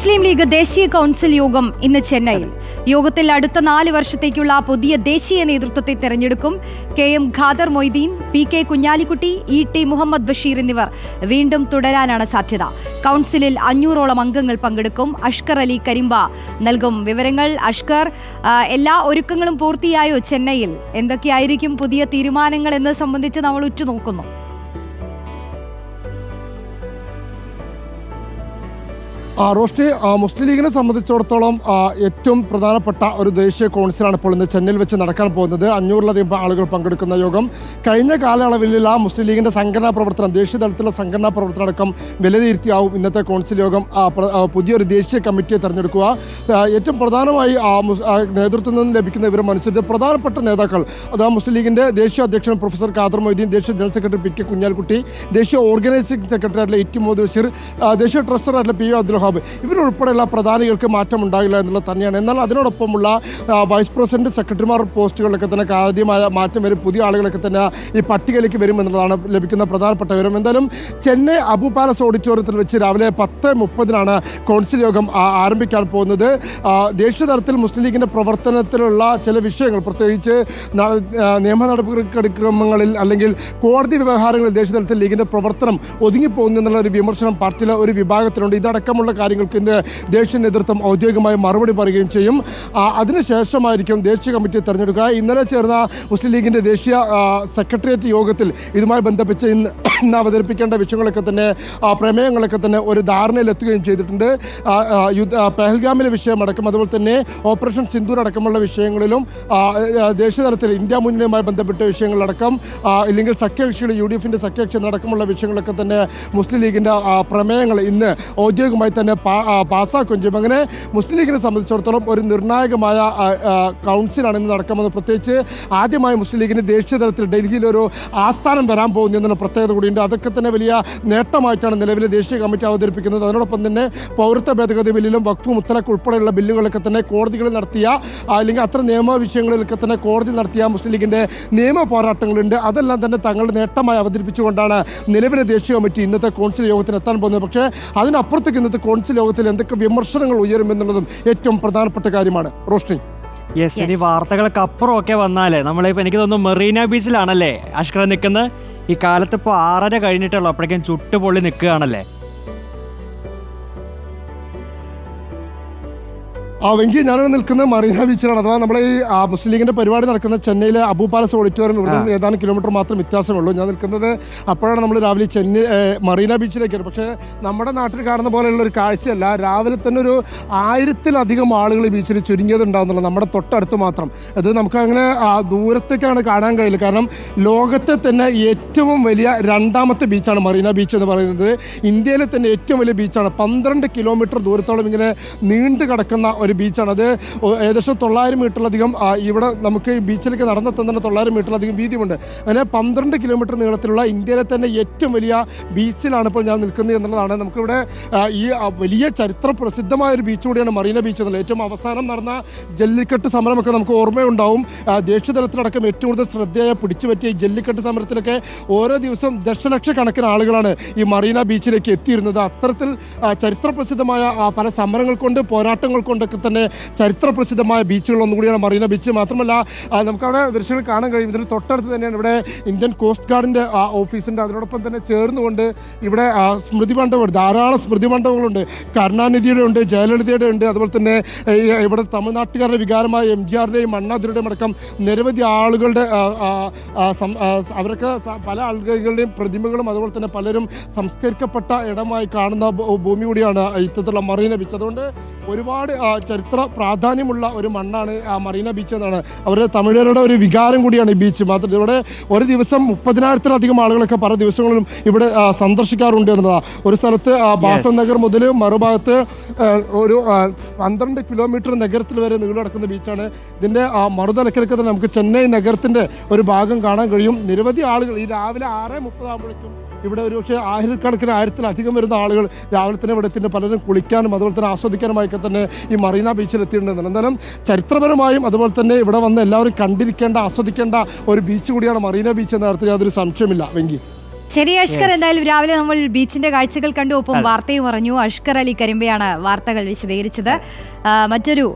മുസ്ലിം league ദേശീയ council യോഗം ഇന്ന് ചെന്നൈയിൽ. യോഗത്തിൽ അടുത്ത നാല് വർഷത്തേക്കുള്ള പുതിയ ദേശീയ നേതൃത്വത്തെ തെരഞ്ഞെടുക്കും K M Khader Mohideen P K Kunhalikutty E T Muhammad Basheer എന്നിവർ വീണ്ടും തുടരാനാണ് സാധ്യത. കൗൺസിലിൽ അഞ്ഞൂറോളം അംഗങ്ങൾ പങ്കെടുക്കും. അഷ്കർ അലി കരിമ്പ നൽകും വിവരങ്ങൾ. അഷ്കർ എല്ലാ ഒരുക്കങ്ങളും പൂർത്തിയായോ ചെന്നൈയിൽ? എന്തൊക്കെയായിരിക്കും പുതിയ തീരുമാനങ്ങൾ എന്നത് സംബന്ധിച്ച് നമ്മൾ ഉറ്റുനോക്കുന്നു. ആ, മുസ്ലിം ലീഗിനെ സംബന്ധിച്ചിടത്തോളം ഏറ്റവും പ്രധാനപ്പെട്ട ഒരു ദേശീയ കോൺസിലാണ് ഇപ്പോൾ ഇന്ന് ചെന്നൈയിൽ വെച്ച് നടക്കാൻ പോകുന്നത്. അഞ്ഞൂറിലധികം ആളുകൾ പങ്കെടുക്കുന്ന യോഗം. കഴിഞ്ഞ കാലയളവിൽ ആ മുസ്ലിം ലീഗിന്റെ സംഘടനാ പ്രവർത്തനം ദേശീയ തലത്തിലുള്ള സംഘടനാ പ്രവർത്തനം അടക്കം വിലയിരുത്തിയാവും ഇന്നത്തെ കൗൺസിൽ യോഗം. പുതിയൊരു ദേശീയ കമ്മിറ്റിയെ തെരഞ്ഞെടുക്കുക. ഏറ്റവും പ്രധാനമായി നേതൃത്വത്തിൽ നിന്ന് ലഭിക്കുന്ന വിവരം അനുസരിച്ച് പ്രധാനപ്പെട്ട നേതാക്കൾ അത് മുസ്ലിം ലീഗിന്റെ ദേശീയ അധ്യക്ഷൻ പ്രൊഫസർ ഖാദർ മൊയ്തീൻ ദേശീയ general secretary P K Kunhalikutty ദേശീയ ഓർഗനൈസിംഗ് സെക്രട്ടറി ആയിട്ടുള്ള ഇറ്റി മുഹമ്മദ് ബഷീർ ദേശീയ ട്രസ്റ്റർ ആയിട്ടുള്ള പി ഒ അബ്ദുൽ വഹാബ് ഇവരുൾപ്പെടെയുള്ള പ്രധാനികൾക്ക് മാറ്റം ഉണ്ടാകില്ല എന്നുള്ളത് തന്നെയാണ്. എന്നാൽ അതിനോടൊപ്പമുള്ള വൈസ് പ്രസിഡന്റ് സെക്രട്ടറിമാർ പോസ്റ്റുകളിലൊക്കെ തന്നെ കാര്യമായ മാറ്റം വരും. പുതിയ ആളുകളൊക്കെ തന്നെ ഈ പട്ടികയിലേക്ക് വരും എന്നുള്ളതാണ് ലഭിക്കുന്ന പ്രധാനപ്പെട്ട വിവരം. എന്തായാലും ചെന്നൈ അബു പാലസ് ഓഡിറ്റോറിയത്തിൽ വെച്ച് രാവിലെ പത്ത് മുപ്പതിനാണ് കൗൺസിൽ യോഗം ആരംഭിക്കാൻ പോകുന്നത്. ദേശീയ തലത്തിൽ മുസ്ലിം ലീഗിന്റെ പ്രവർത്തനത്തിലുള്ള ചില വിഷയങ്ങൾ പ്രത്യേകിച്ച് നിയമ നടപടിക്രമങ്ങളിൽ അല്ലെങ്കിൽ കോടതി വ്യവഹാരങ്ങളിൽ ദേശീയ തലത്തിൽ ലീഗിന്റെ പ്രവർത്തനം ഒതുങ്ങിപ്പോകുന്നു എന്നുള്ള ഒരു വിമർശനം പാർട്ടിയിലെ ഒരു വിഭാഗത്തിലുണ്ട്. ഇതടക്കമുള്ള കാര്യങ്ങൾക്ക് ഇന്ന് ദേശീയ നേതൃത്വം ഔദ്യോഗികമായി മറുപടി പറയുകയും ചെയ്യും. അതിനുശേഷമായിരിക്കും ദേശീയ കമ്മിറ്റി തെരഞ്ഞെടുക്കുക. ഇന്നലെ ചേർന്ന മുസ്ലിം ലീഗിന്റെ ദേശീയ സെക്രട്ടേറിയറ്റ് യോഗത്തിൽ ഇതുമായി ബന്ധപ്പെട്ട് ഇന്ന് ഇന്ന് അവതരിപ്പിക്കേണ്ട വിഷയങ്ങളൊക്കെ തന്നെ പ്രമേയങ്ങളൊക്കെ തന്നെ ഒരു ധാരണയിലെത്തുകയും ചെയ്തിട്ടുണ്ട്. യുദ്ധ പെഹൽഗാമിലെ വിഷയമടക്കം അതുപോലെ തന്നെ ഓപ്പറേഷൻ സിന്ദൂർ അടക്കമുള്ള വിഷയങ്ങളിലും ദേശീയ തലത്തിൽ ഇന്ത്യ മുന്നണിയുമായി ബന്ധപ്പെട്ട വിഷയങ്ങളടക്കം ഇല്ലെങ്കിൽ സഖ്യകക്ഷികൾ യു ഡി എഫിന്റെ സഖ്യകക്ഷി അടക്കമുള്ള വിഷയങ്ങളൊക്കെ തന്നെ മുസ്ലിം ലീഗിന്റെ പ്രമേയങ്ങൾ ഇന്ന് ഔദ്യോഗികമായി തന്നെ പാസ്സാക്കുകയും ചെയ്യും. അങ്ങനെ മുസ്ലിം ലീഗിനെ സംബന്ധിച്ചിടത്തോളം ഒരു നിർണായകമായ കൗൺസിലാണ് ഇന്ന് നടക്കുന്നത് പ്രത്യേകിച്ച് ആദ്യമായി മുസ്ലിം ലീഗിന് ദേശീയ തലത്തിൽ ഡൽഹിയിൽ ഒരു ആസ്ഥാനം വരാൻ പോകുന്നു എന്നുള്ള പ്രത്യേകത കൂടിയുണ്ട് അതൊക്കെ തന്നെ വലിയ നേട്ടമായിട്ടാണ് നിലവിലെ ദേശീയ കമ്മിറ്റി അവതരിപ്പിക്കുന്നത്. അതിനോടൊപ്പം തന്നെ പൗരത്വ ഭേദഗതി ബില്ലിലും വഖഫ് മുത്തലഖ് ഉൾപ്പെടെയുള്ള ബില്ലുകളൊക്കെ തന്നെ കോടതികളിൽ നടത്തിയ അല്ലെങ്കിൽ അത്ര നിയമ വിഷയങ്ങളിലൊക്കെ തന്നെ കോടതി നടത്തിയ മുസ്ലിം ലീഗിന്റെ നിയമ പോരാട്ടങ്ങളുണ്ട്. അതെല്ലാം തന്നെ തങ്ങളുടെ നേട്ടമായി അവതരിപ്പിച്ചുകൊണ്ടാണ് നിലവിലെ ദേശീയ കമ്മിറ്റി ഇന്നത്തെ കൗൺസിൽ യോഗത്തിന് എത്താൻ പോകുന്നത്. പക്ഷേ അതിനപ്പുറത്തേക്ക് ഇന്നത്തെ കൗൺസിൽ യോഗത്തിൽ എന്തൊക്കെ വിമർശനങ്ങൾ ഉയരുമെന്നുള്ളതും ഏറ്റവും പ്രധാനപ്പെട്ട കാര്യമാണ്. റോഷ്നി. യെസ് ഇനി വാർത്തകളൊക്കെ വാർത്തകൾക്ക് അപ്പുറം ഒക്കെ വന്നാലേ. നമ്മളിപ്പോൾ എനിക്ക് തോന്നുന്നു മെറീന ബീച്ചിലാണല്ലേ? അഷ്കർ നിൽക്കുന്നത് ഈ കാലത്ത് ഇപ്പോൾ ആറര കഴിഞ്ഞിട്ടുള്ളൂ. അപ്പോഴേക്കും ചുട്ടുപൊള്ളി നിൽക്കുകയാണല്ലേ ആ ഞാൻ നിൽക്കുന്ന മറീന ബീച്ചിലാണ് അഥവാ നമ്മുടെ ഈ മുസ്ലിം ലീഗിന്റെ പരിപാടി നടക്കുന്ന ചെന്നൈയിലെ അബു പാലസ് ഓഡിറ്റോറിയം ഇവിടെ നിന്ന് ഏതാനും കിലോമീറ്റർ മാത്രം വ്യത്യാസമുള്ളൂ. ഞാൻ നിൽക്കുന്നത് അപ്പോഴാണ് നമ്മൾ രാവിലെ ചെന്നൈ മറീന ബീച്ചിലേക്ക് വരുന്നത്. പക്ഷേ നമ്മുടെ നാട്ടിൽ കാണുന്ന പോലെയുള്ള ഒരു കാഴ്ചയല്ല. രാവിലെ തന്നെ ഒരു ആയിരത്തിലധികം ആളുകൾ ബീച്ചിൽ ചുരുങ്ങിയതുണ്ടാവുന്നുള്ളൂ നമ്മുടെ തൊട്ടടുത്ത് മാത്രം. അത് നമുക്ക് അങ്ങനെ ആ, ദൂരത്തേക്കാണ് കാണാൻ കഴിയില്ല കാരണം ലോകത്തെ തന്നെ ഏറ്റവും വലിയ രണ്ടാമത്തെ ബീച്ചാണ് മറീന ബീച്ച് എന്ന് പറയുന്നത്. ഇന്ത്യയിലെ തന്നെ ഏറ്റവും വലിയ ബീച്ചാണ് പന്ത്രണ്ട് കിലോമീറ്റർ ദൂരത്തോളം ഇങ്ങനെ നീണ്ടു കിടക്കുന്ന ഒരു ബീച്ചാണ്. അത് ഏകദേശം തൊള്ളായിരം മീറ്ററിലധികം ഇവിടെ നമുക്ക് ബീച്ചിലേക്ക് നടന്നെത്താൻ തന്നെ തൊള്ളായിരം മീറ്ററിലധികം വീതിയുമുണ്ട്. അങ്ങനെ പന്ത്രണ്ട് കിലോമീറ്റർ നീളത്തിലുള്ള ഇന്ത്യയിലെ തന്നെ ഏറ്റവും വലിയ ബീച്ചിലാണ് ഇപ്പോൾ ഞാൻ നിൽക്കുന്നത് എന്നുള്ളതാണ്. നമുക്കിവിടെ ഈ വലിയ ചരിത്ര പ്രസിദ്ധമായ ഒരു ബീച്ച് കൂടിയാണ് മറീന ബീച്ച് എന്നുള്ളത്. ഏറ്റവും അവസാനം നടന്ന ജല്ലിക്കെട്ട് സമരമൊക്കെ നമുക്ക് ഓർമ്മയുണ്ടാവും. ദേശീയതലത്തിലടക്കം ദേശീയ തലത്തിലടക്കം ഏറ്റവും കൂടുതൽ ശ്രദ്ധയെ പിടിച്ചു പറ്റിയ ജല്ലിക്കെട്ട് സമരത്തിലൊക്കെ ഓരോ ദിവസം ദശലക്ഷക്കണക്കിന് ആളുകളാണ് ഈ മറീന ബീച്ചിലേക്ക് എത്തിയിരുന്നത്. അത്തരത്തിൽ ചരിത്ര പ്രസിദ്ധമായ പല സമരങ്ങൾ കൊണ്ട് പോരാട്ടങ്ങൾ കൊണ്ടൊക്കെ തന്നെ ചരിത്ര പ്രസിദ്ധമായ ബീച്ചുകൾ ഒന്നുകൂടിയാണ് മറീന ബീച്ച്. മാത്രമല്ല നമുക്കവിടെ ദൃശ്യങ്ങൾ കാണാൻ കഴിയും. ഇതിന് തൊട്ടടുത്ത് തന്നെയാണ് ഇവിടെ ഇന്ത്യൻ കോസ്റ്റ് ഗാർഡിന്റെ ഓഫീസിന്റെ അതിനോടൊപ്പം തന്നെ ചേർന്നുകൊണ്ട് ഇവിടെ സ്മൃതി മണ്ഡപം ധാരാളം സ്മൃതി മണ്ഡപങ്ങളുണ്ട്. കരുണാനിധിയുടെ ഉണ്ട് ജയലളിതയുടെ ഉണ്ട്. അതുപോലെ തന്നെ ഇവിടെ തമിഴ്നാട്ടുകാരുടെ വികാരമായ എം ജി ആറിന്റെയും അണ്ണാതിരുടെയും അടക്കം നിരവധി ആളുകളുടെ അവരൊക്കെ പല ആളുകളുടെയും പ്രതിമകളും അതുപോലെ തന്നെ പലരും സംസ്കരിക്കപ്പെട്ട ഇടമായി കാണുന്ന ഭൂമി കൂടിയാണ് ഇത്തരത്തിലുള്ള മറീന ബീച്ച്. അതുകൊണ്ട് ഒരുപാട് ചരിത്ര പ്രാധാന്യമുള്ള ഒരു മണ്ണാണ് ആ മറീന ബീച്ച് എന്നാണ്. അവരുടെ തമിഴരുടെ ഒരു വികാരം കൂടിയാണ് ഈ ബീച്ച്. മാത്രം ഇവിടെ ഒരു ദിവസം മുപ്പതിനായിരത്തിലധികം ആളുകളൊക്കെ പല ദിവസങ്ങളിലും ഇവിടെ സന്ദർശിക്കാറുണ്ട് എന്നതാണ് ഒരു സ്ഥലത്ത് ബാസൻ നഗർ മുതൽ മറുഭാഗത്ത് ഒരു പന്ത്രണ്ട് കിലോമീറ്റർ നഗരത്തിൽ വരെ നീളടക്കുന്ന ബീച്ചാണ്. ഇതിന്റെ ആ മറുതലക്കിടക്ക് തന്നെ നമുക്ക് ചെന്നൈ നഗരത്തിന്റെ ഒരു ഭാഗം കാണാൻ കഴിയും. നിരവധി ആളുകൾ ഈ രാവിലെ ആറ് മുപ്പതാകുമ്പോഴേക്കും ഇവിടെ ഒരു പക്ഷേ ആയിരക്കണക്കിന് ആയിരത്തിലധികം വരുന്ന ആളുകൾ രാവിലെ തന്നെ ഇവിടെ എത്തിയിട്ട് പലരും കുളിക്കാനും അതുപോലെ തന്നെ ആസ്വദിക്കാനുമായൊക്കെ തന്നെ ഈ മറീന ബീച്ചിൽ എത്തിയിട്ടുണ്ട്. എന്തായാലും ചരിത്രപരമായും അതുപോലെ തന്നെ ഇവിടെ വന്ന് എല്ലാവരും കണ്ടിരിക്കേണ്ട ആസ്വദിക്കേണ്ട ഒരു ബീച്ച് കൂടിയാണ് മറീന ബീച്ച് എന്ന കാര്യത്തിൽ യാതൊരു സംശയമില്ല വെങ്കി. ശരി അഷ്കർ. എന്തായാലും രാവിലെ നമ്മൾ ബീച്ചിന്റെ കാഴ്ചകൾ കണ്ടു. ഒപ്പം വാർത്തയും പറഞ്ഞു അഷ്കർ അലി കരിമ്പയാണ് വാർത്തകൾ വിശദീകരിച്ചത്. മറ്റൊരു